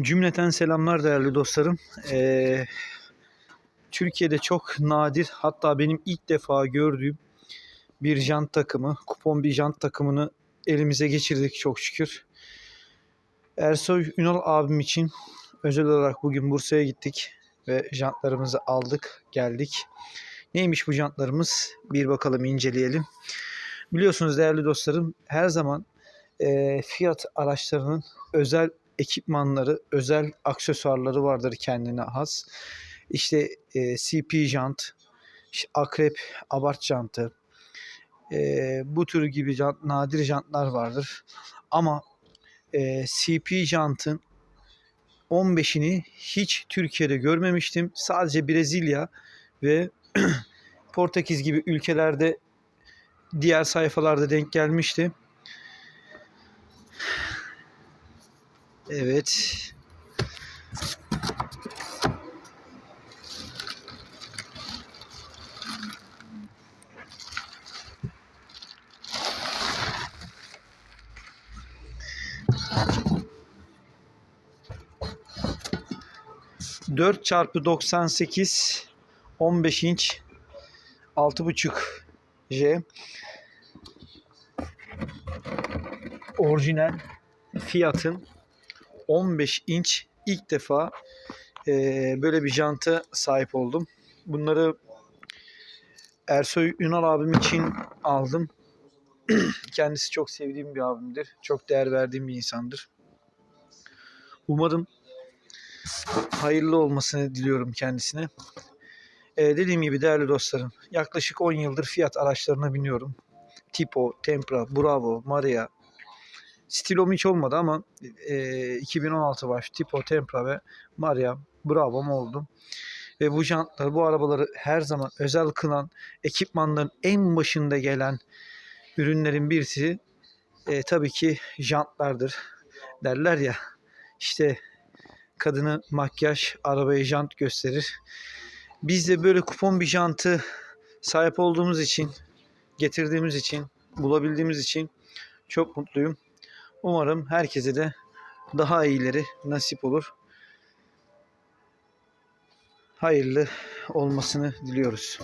Cümleten selamlar değerli dostlarım. Ee, Türkiye'de çok nadir hatta benim ilk defa gördüğüm bir jant takımı, kupon bir jant takımını elimize geçirdik çok şükür. Ersoy Ünal abim için özel olarak bugün Bursa'ya gittik ve jantlarımızı aldık, geldik. Neymiş bu jantlarımız? Bir bakalım inceleyelim. Biliyorsunuz değerli dostlarım her zaman e, Fiat araçlarının özel ekipmanları, özel aksesuarları vardır kendine has. İşte e, CP jant, işte akrep, abart jantı, e, bu tür gibi jant, nadir jantlar vardır. Ama e, CP jantın 15'ini hiç Türkiye'de görmemiştim. Sadece Brezilya ve Portekiz gibi ülkelerde diğer sayfalarda denk gelmişti. Evet. Dört çarpı 98 15 inç 6.5 J orijinal Fiat'ın 15 inç ilk defa eee, böyle bir janta sahip oldum. Bunları Ersoy Ünal abim için aldım. Kendisi çok sevdiğim bir abimdir. Çok değer verdiğim bir insandır. Umarım hayırlı olmasını diliyorum kendisine. Eee, dediğim gibi değerli dostlarım yaklaşık 10 yıldır Fiat araçlarına biniyorum. Tipo, Tempra, Bravo, Maria, Stilom hiç olmadı ama e, 2016 baş Tipo, Tempra ve Maria Bravo'm oldu. Ve bu jantlar, bu arabaları her zaman özel kılan ekipmanların en başında gelen ürünlerin birisi e, tabii ki jantlardır. Derler ya işte kadını makyaj, arabayı jant gösterir. Biz de böyle kupon bir jantı sahip olduğumuz için, getirdiğimiz için, bulabildiğimiz için çok mutluyum. Umarım herkese de daha iyileri nasip olur. Hayırlı olmasını diliyoruz.